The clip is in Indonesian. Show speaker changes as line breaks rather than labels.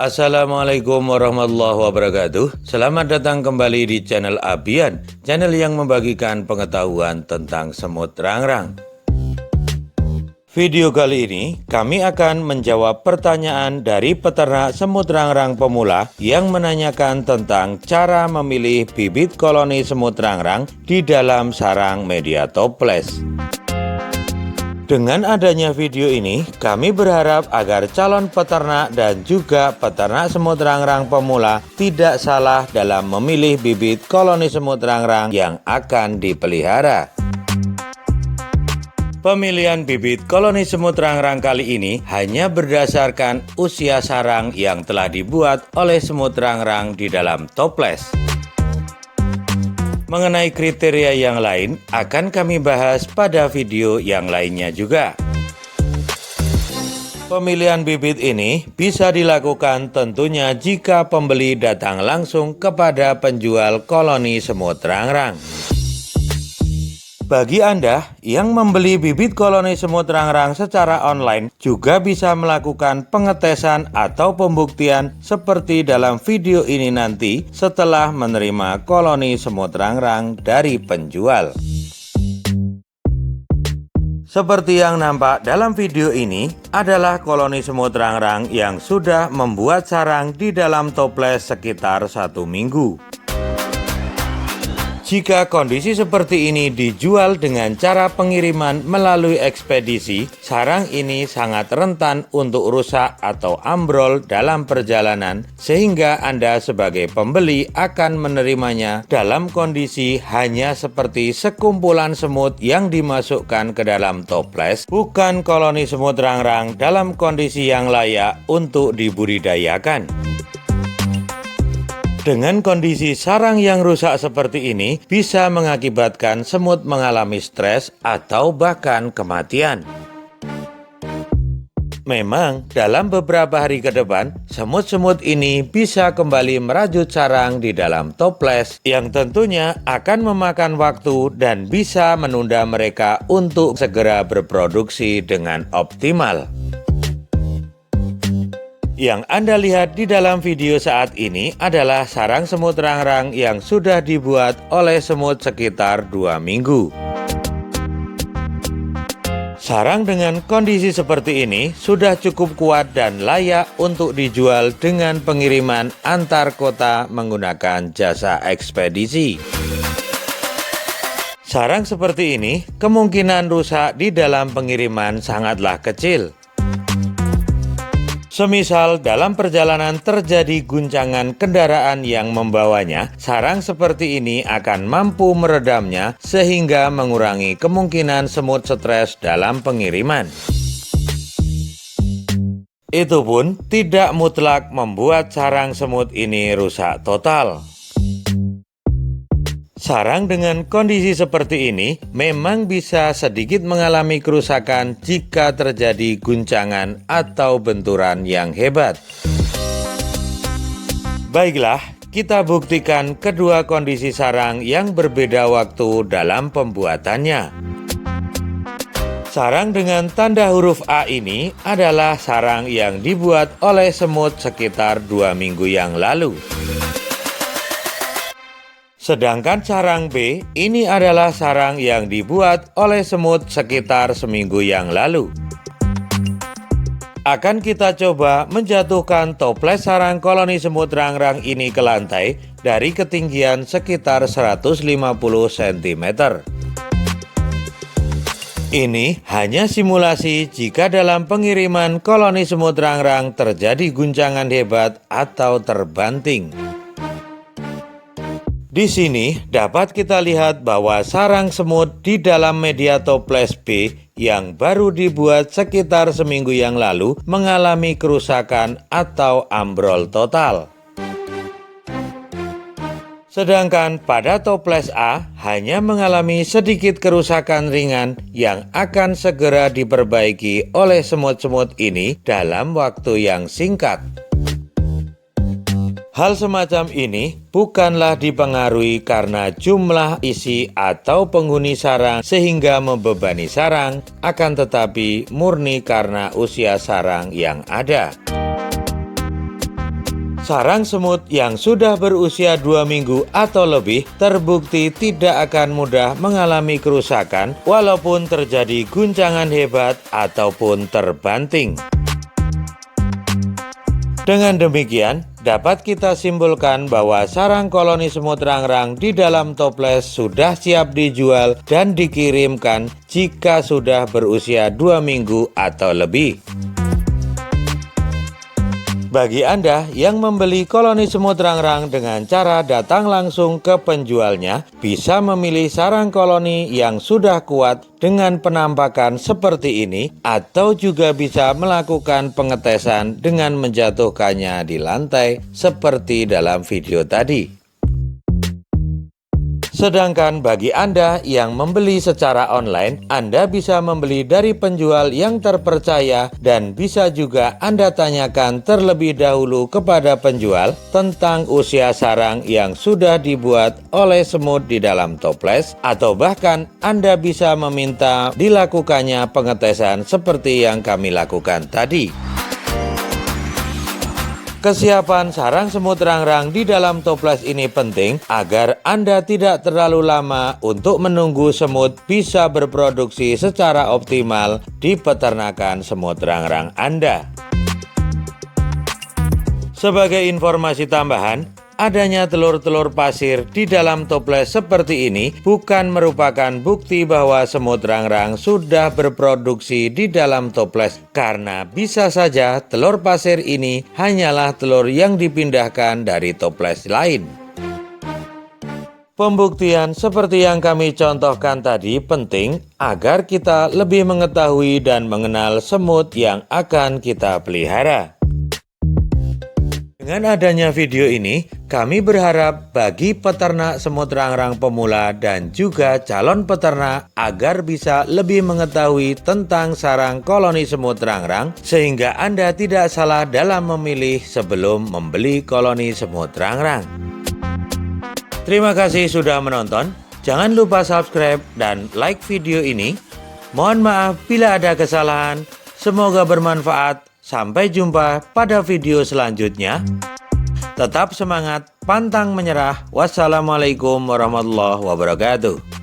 Assalamualaikum warahmatullahi wabarakatuh Selamat datang kembali di channel Abian Channel yang membagikan pengetahuan tentang semut rangrang Video kali ini kami akan menjawab pertanyaan dari peternak semut rangrang pemula yang menanyakan tentang cara memilih bibit koloni semut rangrang di dalam sarang media toples. Dengan adanya video ini, kami berharap agar calon peternak dan juga peternak semut rangrang pemula tidak salah dalam memilih bibit koloni semut rangrang yang akan dipelihara. Pemilihan bibit koloni semut rangrang kali ini hanya berdasarkan usia sarang yang telah dibuat oleh semut rangrang di dalam toples. Mengenai kriteria yang lain akan kami bahas pada video yang lainnya juga. Pemilihan bibit ini bisa dilakukan tentunya jika pembeli datang langsung kepada penjual koloni semut rangrang. Bagi Anda yang membeli bibit koloni semut rangrang secara online juga bisa melakukan pengetesan atau pembuktian seperti dalam video ini nanti setelah menerima koloni semut rangrang dari penjual. Seperti yang nampak dalam video ini adalah koloni semut rangrang yang sudah membuat sarang di dalam toples sekitar satu minggu. Jika kondisi seperti ini dijual dengan cara pengiriman melalui ekspedisi, sarang ini sangat rentan untuk rusak atau ambrol dalam perjalanan, sehingga Anda sebagai pembeli akan menerimanya dalam kondisi hanya seperti sekumpulan semut yang dimasukkan ke dalam toples, bukan koloni semut rangrang dalam kondisi yang layak untuk dibudidayakan. Dengan kondisi sarang yang rusak seperti ini, bisa mengakibatkan semut mengalami stres atau bahkan kematian. Memang, dalam beberapa hari ke depan, semut-semut ini bisa kembali merajut sarang di dalam toples yang tentunya akan memakan waktu dan bisa menunda mereka untuk segera berproduksi dengan optimal. Yang Anda lihat di dalam video saat ini adalah sarang semut rangrang yang sudah dibuat oleh semut sekitar dua minggu. Sarang dengan kondisi seperti ini sudah cukup kuat dan layak untuk dijual dengan pengiriman antar kota menggunakan jasa ekspedisi. Sarang seperti ini kemungkinan rusak di dalam pengiriman sangatlah kecil Semisal dalam perjalanan terjadi guncangan kendaraan yang membawanya, sarang seperti ini akan mampu meredamnya sehingga mengurangi kemungkinan semut stres dalam pengiriman. Itu pun tidak mutlak membuat sarang semut ini rusak total. Sarang dengan kondisi seperti ini memang bisa sedikit mengalami kerusakan jika terjadi guncangan atau benturan yang hebat. Baiklah, kita buktikan kedua kondisi sarang yang berbeda waktu dalam pembuatannya. Sarang dengan tanda huruf A ini adalah sarang yang dibuat oleh semut sekitar dua minggu yang lalu. Sedangkan sarang B ini adalah sarang yang dibuat oleh semut sekitar seminggu yang lalu. Akan kita coba menjatuhkan toples sarang koloni semut rangrang ini ke lantai dari ketinggian sekitar 150 cm. Ini hanya simulasi jika dalam pengiriman koloni semut rangrang terjadi guncangan hebat atau terbanting. Di sini dapat kita lihat bahwa sarang semut di dalam media toples B yang baru dibuat sekitar seminggu yang lalu mengalami kerusakan atau ambrol total. Sedangkan pada toples A hanya mengalami sedikit kerusakan ringan yang akan segera diperbaiki oleh semut-semut ini dalam waktu yang singkat. Hal semacam ini bukanlah dipengaruhi karena jumlah isi atau penghuni sarang sehingga membebani sarang, akan tetapi murni karena usia sarang yang ada. Sarang semut yang sudah berusia dua minggu atau lebih terbukti tidak akan mudah mengalami kerusakan walaupun terjadi guncangan hebat ataupun terbanting. Dengan demikian, dapat kita simpulkan bahwa sarang koloni semut rangrang di dalam toples sudah siap dijual dan dikirimkan jika sudah berusia dua minggu atau lebih. Bagi Anda yang membeli koloni semut rangrang dengan cara datang langsung ke penjualnya, bisa memilih sarang koloni yang sudah kuat dengan penampakan seperti ini, atau juga bisa melakukan pengetesan dengan menjatuhkannya di lantai seperti dalam video tadi. Sedangkan bagi Anda yang membeli secara online, Anda bisa membeli dari penjual yang terpercaya dan bisa juga Anda tanyakan terlebih dahulu kepada penjual tentang usia sarang yang sudah dibuat oleh semut di dalam toples atau bahkan Anda bisa meminta dilakukannya pengetesan seperti yang kami lakukan tadi. Kesiapan sarang semut rangrang di dalam toples ini penting agar Anda tidak terlalu lama untuk menunggu semut bisa berproduksi secara optimal di peternakan semut rangrang Anda. Sebagai informasi tambahan, adanya telur-telur pasir di dalam toples seperti ini bukan merupakan bukti bahwa semut rangrang sudah berproduksi di dalam toples karena bisa saja telur pasir ini hanyalah telur yang dipindahkan dari toples lain. Pembuktian seperti yang kami contohkan tadi penting agar kita lebih mengetahui dan mengenal semut yang akan kita pelihara. Dengan adanya video ini, kami berharap bagi peternak semut rangrang pemula dan juga calon peternak agar bisa lebih mengetahui tentang sarang koloni semut rangrang sehingga Anda tidak salah dalam memilih sebelum membeli koloni semut rangrang. Terima kasih sudah menonton. Jangan lupa subscribe dan like video ini. Mohon maaf bila ada kesalahan. Semoga bermanfaat. Sampai jumpa pada video selanjutnya. Tetap semangat, pantang menyerah. Wassalamualaikum warahmatullahi wabarakatuh.